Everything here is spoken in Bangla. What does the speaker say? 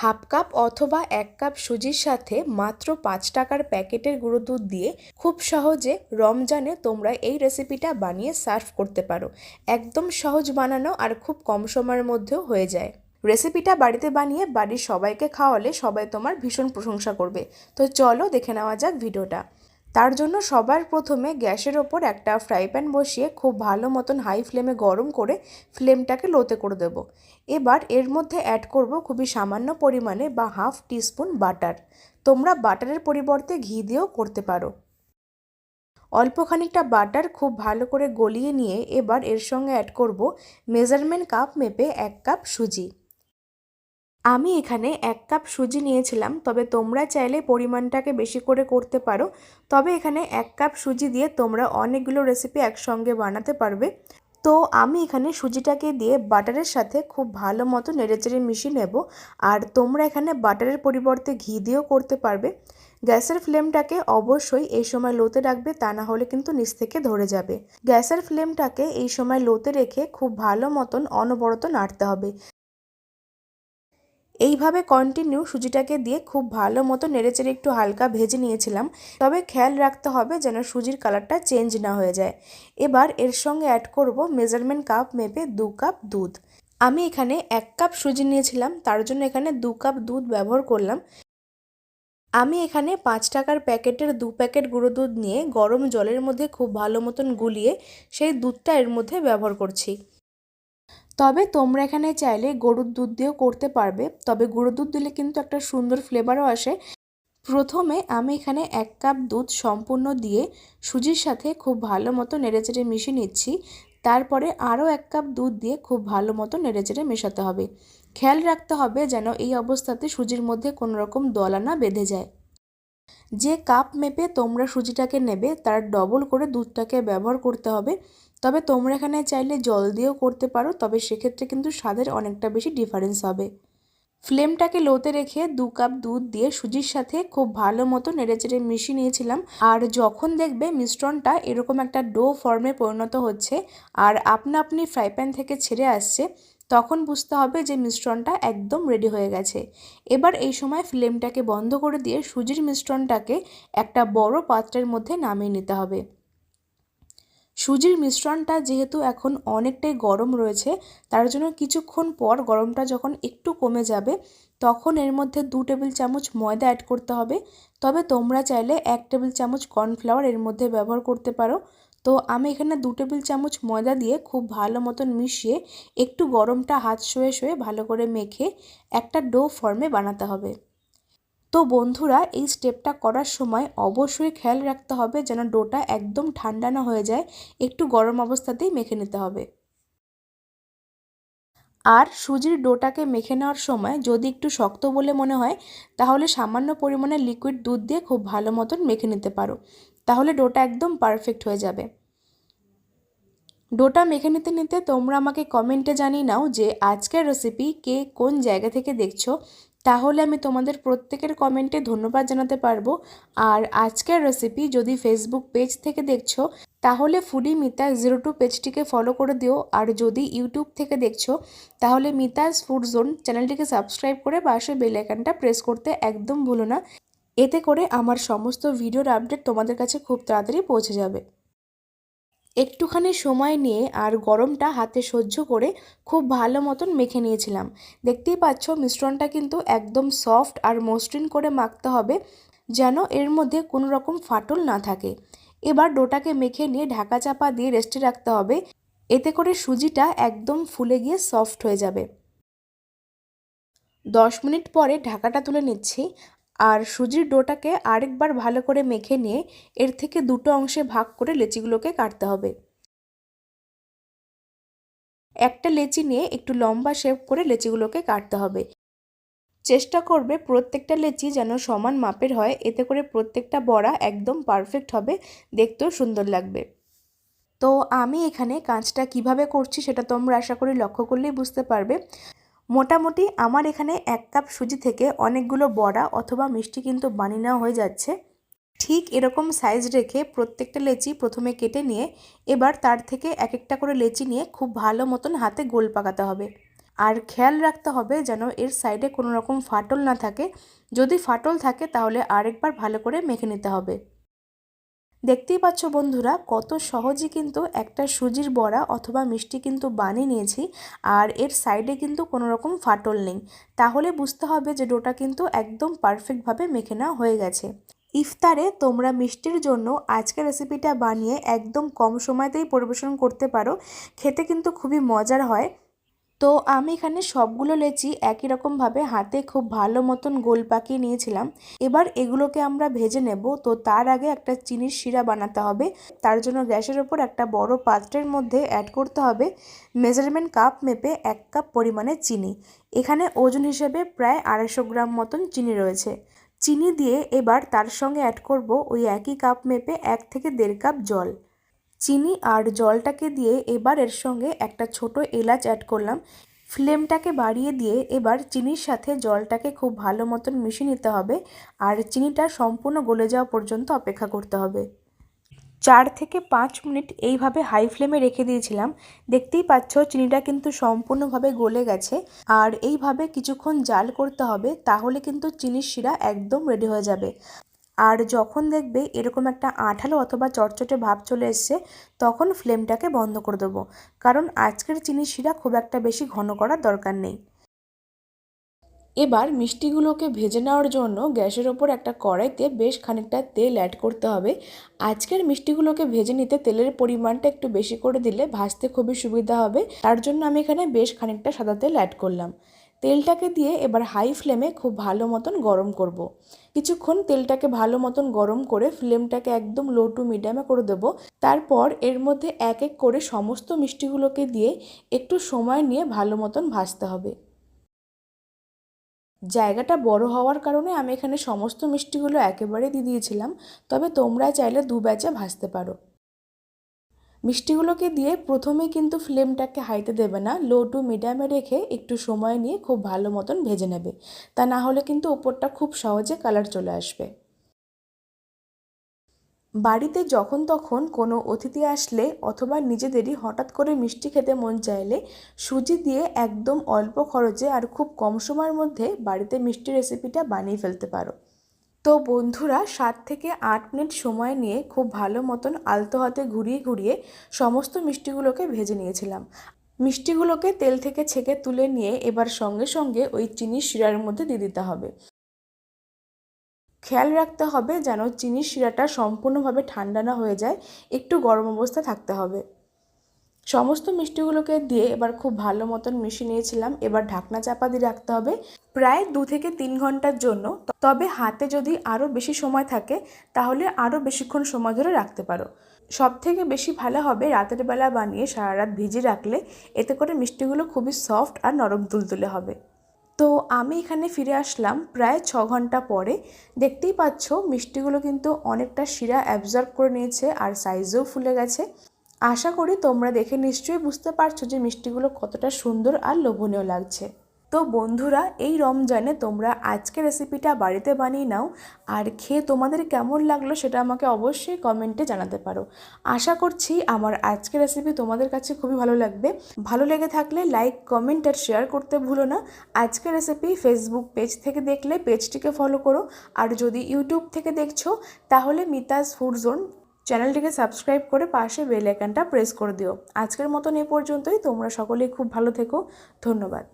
হাফ কাপ অথবা এক কাপ সুজির সাথে মাত্র পাঁচ টাকার প্যাকেটের গুঁড়ো দুধ দিয়ে খুব সহজে রমজানে তোমরা এই রেসিপিটা বানিয়ে সার্ভ করতে পারো। একদম সহজ বানানো আর খুব কম সময়ের মধ্যেও হয়ে যায়। রেসিপিটা বাড়িতে বানিয়ে বাড়ির সবাইকে খাওয়ালে সবাই তোমার ভীষণ প্রশংসা করবে। তো চলো দেখে নেওয়া যাক ভিডিওটা তার জন্য সবার প্রথমে গ্যাসের ওপর একটা ফ্রাই প্যান বসিয়ে খুব ভালো মতন হাই ফ্লেমে গরম করে ফ্লেমটাকে লোতে করে দেব। এবার এর মধ্যে অ্যাড করব খুবই সামান্য পরিমাণে বা হাফ টিস্পুন বাটার। তোমরা বাটারের পরিবর্তে ঘি দিয়েও করতে পারো। অল্প খানিকটা বাটার খুব ভালো করে গলিয়ে নিয়ে এবার এর সঙ্গে অ্যাড করব মেজারমেন্ট কাপ মেপে এক কাপ সুজি। আমি এখানে এক কাপ সুজি নিয়েছিলাম, তবে তোমরা চাইলে পরিমাণটাকে বেশি করে করতে পারো। তবে এখানে এক কাপ সুজি দিয়ে তোমরা অনেকগুলো রেসিপি একসঙ্গে বানাতে পারবে। তো আমি এখানে সুজিটাকে দিয়ে বাটারের সাথে খুব ভালো মতো নেড়েচেড়ে মিশিয়ে নেব। আর তোমরা এখানে বাটারের পরিবর্তে ঘি দিয়েও করতে পারবে। গ্যাসের ফ্লেমটাকে অবশ্যই এই সময় লোতে রাখবে, তা না হলে কিন্তু নিচ থেকে ধরে যাবে। গ্যাসের ফ্লেমটাকে এই সময় লোতে রেখে খুব ভালো মতন অনবরত নাড়তে হবে। এইভাবে কন্টিনিউ সুজিটাকে দিয়ে খুব ভালো মতো নেড়েচেড়ে একটু হালকা ভেজে নিয়েছিলাম। তবে খেয়াল রাখতে হবে যেন সুজির কালারটা চেঞ্জ না হয়ে যায়। এবার এর সঙ্গে অ্যাড করব মেজারমেন্ট কাপ মেপে দু কাপ দুধ। আমি এখানে এক কাপ সুজি নিয়েছিলাম, তার জন্য এখানে দু কাপ দুধ ব্যবহার করলাম। আমি এখানে পাঁচ টাকার প্যাকেটের দু প্যাকেট গুঁড়ো দুধ নিয়ে গরম জলের মধ্যে খুব ভালো মতন গুলিয়ে সেই দুধটা এর মধ্যে ব্যবহার করছি। তবে তোমরা এখানে চাইলে গরুর দুধ দিয়েও করতে পারবে। তবে গরুর দুধ দিলে কিন্তু একটা সুন্দর ফ্লেভারও আসে। প্রথমে আমি এখানে এক কাপ দুধ সম্পূর্ণ দিয়ে সুজির সাথে খুব ভালো মতো নেড়েচেড়ে মিশিয়ে নিচ্ছি। তারপরে আরও এক কাপ দুধ দিয়ে খুব ভালো মতো নেড়েচেড়ে মেশাতে হবে। খেয়াল রাখতে হবে যেন এই অবস্থাতে সুজির মধ্যে কোনো রকম দলা না বেঁধে যায়। যে কাপ মেপে তোমরা সুজিটাকে নেবে, তার ডবল করে দুধটাকে ব্যবহার করতে হবে। তবে তোমরা এখানে চাইলে জল দিয়েও করতে পারো, তবে সেক্ষেত্রে কিন্তু স্বাদের অনেকটা বেশি ডিফারেন্স হবে। ফ্লেমটাকে লোতে রেখে দু কাপ দুধ দিয়ে সুজির সাথে খুব ভালো মতো নেড়েচেড়ে মিশিয়ে নিয়েছিলাম। আর যখন দেখবে মিশ্রণটা এরকম একটা ডো ফর্মে পরিণত হচ্ছে আর আপনা আপনি ফ্রাই প্যান থেকে ছেড়ে আসছে, তখন বুঝতে হবে যে মিশ্রণটা একদম রেডি হয়ে গেছে। এবার এই সময় ফ্লেমটাকে বন্ধ করে দিয়ে সুজির মিশ্রণটাকে একটা বড় পাত্রের মধ্যে নামিয়ে নিতে হবে। সুজির মিশ্রণটা যেহেতু এখন অনেকটাই গরম রয়েছে, তার জন্য কিছুক্ষণ পর গরমটা যখন একটু কমে যাবে, তখন এর মধ্যে দু টেবিল চামচ ময়দা অ্যাড করতে হবে। তবে তোমরা চাইলে এক টেবিল চামচ কর্নফ্লাওয়ার এর মধ্যে ব্যবহার করতে পারো। তো আমি এখানে দু টেবিল চামচ ময়দা দিয়ে খুব ভালো মতন মিশিয়ে একটু গরমটা হাত শুয়ে শুয়ে ভালো করে মেখে একটা ডো ফর্মে বানাতে হবে। তো বন্ধুরা, এই স্টেপটা করার সময় অবশ্যই খেয়াল রাখতে হবে যেন ডোটা একদম ঠান্ডা না হয়ে যায়। একটু গরম অবস্থাতেই মেখে নিতে হবে। আর সুজির ডোটাকে মেখে নেওয়ার সময় যদি একটু শক্ত বলে মনে হয়, তাহলে সামান্য পরিমাণে লিকুইড দুধ দিয়ে খুব ভালো মতন মেখে নিতে পারো। তাহলে ডোটা একদম পারফেক্ট হয়ে যাবে। ডোটা মেখে নিতে নিতে তোমরা আমাকে কমেন্টে জানিয়ে নাও যে আজকের রেসিপি কে কোন জায়গা থেকে দেখছ। তাহলে আমি তোমাদের প্রত্যেকের কমেন্টে ধন্যবাদ জানাতে পারব। আর আজকের রেসিপি যদি ফেসবুক পেজ থেকে দেখছ, তাহলে ফুডি মিতা জিরো টু পেজটিকে ফলো করে দিও। আর যদি ইউটিউব থেকে দেখছ, তাহলে মিতাজ ফুড জোন চ্যানেলটিকে সাবস্ক্রাইব করে পাশে বেল আইকনটা প্রেস করতে একদম ভুলো না। এতে করে আমার সমস্ত ভিডিওর আপডেট তোমাদের কাছে খুব তাড়াতাড়ি পৌঁছে যাবে। একটুখানি সময় নিয়ে আর গরমটা হাতে সহ্য করে খুব ভালো মতন মেখে নিয়েছিলাম। দেখতেই পাচ্ছ, মিশ্রণটা কিন্তু একদম সফট আর মসৃণ করে মাখতে হবে যেন এর মধ্যে কোনো রকম ফাটল না থাকে। এবার ডোটাকে মেখে নিয়ে ঢাকা চাপা দিয়ে রেস্টে রাখতে হবে। এতে করে সুজিটা একদম ফুলে গিয়ে সফট হয়ে যাবে। দশ মিনিট পরে ঢাকাটা তুলে নিচ্ছি। আর সুজির ডোটাকে আরেকবার ভালো করে মেখে নিয়ে এর থেকে দুটো অংশে ভাগ করে লেচিগুলোকে কাটতে হবে। একটা লেচি নিয়ে একটু লম্বা শেপ করে লেচিগুলোকে কাটতে হবে। চেষ্টা করবে প্রত্যেকটা লেচি যেন সমান মাপের হয়, এতে করে প্রত্যেকটা বড়া একদম পারফেক্ট হবে, দেখতেও সুন্দর লাগবে। তো আমি এখানে কাঁচটা কীভাবে করছি সেটা তোমরা আশা করি লক্ষ্য করলেই বুঝতে পারবে। মোটামুটি আমার এখানে এক কাপ সুজি থেকে অনেকগুলো বড়া অথবা মিষ্টি কিন্তু বানিয়ে নেওয়া হয়ে যাচ্ছে। ঠিক এরকম সাইজ রেখে প্রত্যেকটা লেচি প্রথমে কেটে নিয়ে এবার তার থেকে এক একটা করে লেচি নিয়ে খুব ভালো মতন হাতে গোল পাকাতে হবে। আর খেয়াল রাখতে হবে যেন এর সাইডে কোনো রকম ফাটল না থাকে। যদি ফাটল থাকে তাহলে আরেকবার ভালো করে মেখে নিতে হবে। দেখতেই পাচ্ছ বন্ধুরা, কত সহজে কিন্তু একটা সুজির বড়া অথবা মিষ্টি কিন্তু বানিয়ে নিয়েছি আর এর সাইডে কিন্তু কোনো রকম ফাটল নেই। তাহলে বুঝতে হবে যে ডোটা কিন্তু একদম পারফেক্টভাবে মেখে নেওয়া হয়ে গেছে। ইফতারে তোমরা মিষ্টির জন্য আজকের রেসিপিটা বানিয়ে একদম কম সময়তেই পরিবেশন করতে পারো। খেতে কিন্তু খুবই মজার হয়। তো আমি এখানে সবগুলো লেচি একই রকমভাবে হাতে খুব ভালো মতন গোল পাকিয়ে নিয়েছিলাম। এবার এগুলোকে আমরা ভেজে নেব। তো তার আগে একটা চিনির শিরা বানাতে হবে। তার জন্য গ্যাসের ওপর একটা বড় পাত্রের মধ্যে অ্যাড করতে হবে মেজারমেন্ট কাপ মেপে এক কাপ পরিমাণে চিনি। এখানে ওজন হিসেবে প্রায় আড়াইশো গ্রাম মতন চিনি রয়েছে। চিনি দিয়ে এবার তার সঙ্গে অ্যাড করব ওই একই কাপ মেপে এক থেকে দেড় কাপ জল। চিনি আর জলটাকে দিয়ে এবার এর সঙ্গে একটা ছোট এলাচ অ্যাড করলাম। ফ্লেমটাকে বাড়িয়ে দিয়ে এবার চিনির সাথে জলটাকে খুব ভালো মতন মিশিয়ে নিতে হবে আর চিনিটা সম্পূর্ণ গলে যাওয়া পর্যন্ত অপেক্ষা করতে হবে। চার থেকে পাঁচ মিনিট এইভাবে হাই ফ্লেমে রেখে দিয়েছিলাম। দেখতেই পাচ্ছ চিনিটা কিন্তু সম্পূর্ণভাবে গলে গেছে। আর এইভাবে কিছুক্ষণ জাল করতে হবে তাহলে কিন্তু চিনির শিরা একদম রেডি হয়ে যাবে। আর যখন দেখবে এরকম একটা আঠালো অথবা চটচটে ভাব চলে এসছে, তখন ফ্লেমটাকে বন্ধ করে দেবো। কারণ আজকের চিনির শিরা খুব একটা বেশি ঘন করার দরকার নেই। এবার মিষ্টিগুলোকে ভেজে নেওয়ার জন্য গ্যাসের ওপর একটা কড়াইতে বেশ খানিকটা তেল অ্যাড করতে হবে। আজকের মিষ্টিগুলোকে ভেজে নিতে তেলের পরিমাণটা একটু বেশি করে দিলে ভাজতে খুবই সুবিধা হবে। তার জন্য আমি এখানে বেশ খানিকটা সাদা তেল অ্যাড করলাম। তেলটাকে দিয়ে এবার হাই ফ্লেমে খুব ভালো মতন গরম করব। কিছুক্ষণ তেলটাকে ভালো মতন গরম করে ফ্লেমটাকে একদম লো টু মিডিয়ামে করে দেবো। তারপর এর মধ্যে এক এক করে সমস্ত মিষ্টিগুলোকে দিয়ে একটু সময় নিয়ে ভালো মতন ভাজতে হবে। জায়গাটা বড় হওয়ার কারণে আমি এখানে সমস্ত মিষ্টিগুলো একেবারে দিয়ে দিয়েছিলাম। তবে তোমরা চাইলে দু ব্যাচে ভাজতে পারো। মিষ্টিগুলোকে দিয়ে প্রথমে কিন্তু ফ্লেমটাকে হাইতে দেবে না, লো টু মিডিয়ামে রেখে একটু সময় নিয়ে খুব ভালো মতন ভেজে নেবে। তা না হলে কিন্তু ওপরটা খুব সহজে কালার চলে আসবে। বাড়িতে যখন তখন কোনো অতিথি আসলে অথবা নিজেদেরই হঠাৎ করে মিষ্টি খেতে মন চাইলে সুজি দিয়ে একদম অল্প খরচে আর খুব কম সময়ের মধ্যে বাড়িতে মিষ্টি রেসিপিটা বানিয়ে ফেলতে পারো। তো বন্ধুরা, সাত থেকে আট মিনিট সময় নিয়ে খুব ভালো মতন আলতো হাতে ঘুরিয়ে ঘুরিয়ে সমস্ত মিষ্টিগুলোকে ভেজে নিয়েছিলাম। মিষ্টিগুলোকে তেল থেকে ছেঁকে তুলে নিয়ে এবার সঙ্গে সঙ্গে ওই চিনির শিরার মধ্যে দিয়ে দিতে হবে। খেয়াল রাখতে হবে যেন চিনির শিরাটা সম্পূর্ণভাবে ঠান্ডা না হয়ে যায়, একটু গরম অবস্থা থাকতে হবে। সমস্ত মিষ্টিগুলোকে দিয়ে এবার খুব ভালো মতন মিশিয়ে নিয়েছিলাম। এবার ঢাকনা চাপা দিয়ে রাখতে হবে প্রায় দু থেকে তিন ঘণ্টার জন্য। তবে হাতে যদি আরও বেশি সময় থাকে, তাহলে আরও বেশিক্ষণ সময় ধরে রাখতে পারো। সব থেকে বেশি ভালো হবে রাতের বেলা বানিয়ে সারা রাত ভিজে রাখলে। এতে করে মিষ্টিগুলো খুবই সফট আর নরম তুলতুলে হবে। তো আমি এখানে ফিরে আসলাম প্রায় ছ ঘণ্টা পরে। দেখতেই পাচ্ছ, মিষ্টিগুলো কিন্তু অনেকটা শিরা অ্যাবজর্ব করে নিয়েছে আর সাইজও ফুলে গেছে। আশা করি তোমরা দেখে নিশ্চয়ই বুঝতে পারছ যে মিষ্টিগুলো কতটা সুন্দর আর লোভনীয় লাগছে। তো বন্ধুরা, এই রমজানে তোমরা আজকের রেসিপিটা বাড়িতে বানিয়ে নাও, আর খেয়ে তোমাদের কেমন লাগল সেটা আমাকে অবশ্যই কমেন্টে জানাতে পারো। আশা করছি আমার আজকের রেসিপি তোমাদের কাছে খুবই ভালো লাগবে। ভালো লেগে থাকলে লাইক কমেন্ট আর শেয়ার করতে ভুলো না। আজকের রেসিপি ফেসবুক পেজ থেকে দেখলে পেজটিকে ফলো করো। আর যদি ইউটিউব থেকে দেখছ, তাহলে মিতাজ ফুড জোন চ্যানেলটিকে সাবস্ক্রাইব করে পাশে বেল আইকনটা প্রেস করে দিও। আজকের মতন এ পর্যন্তই। তোমরা সকলেই খুব ভালো থেকো। ধন্যবাদ।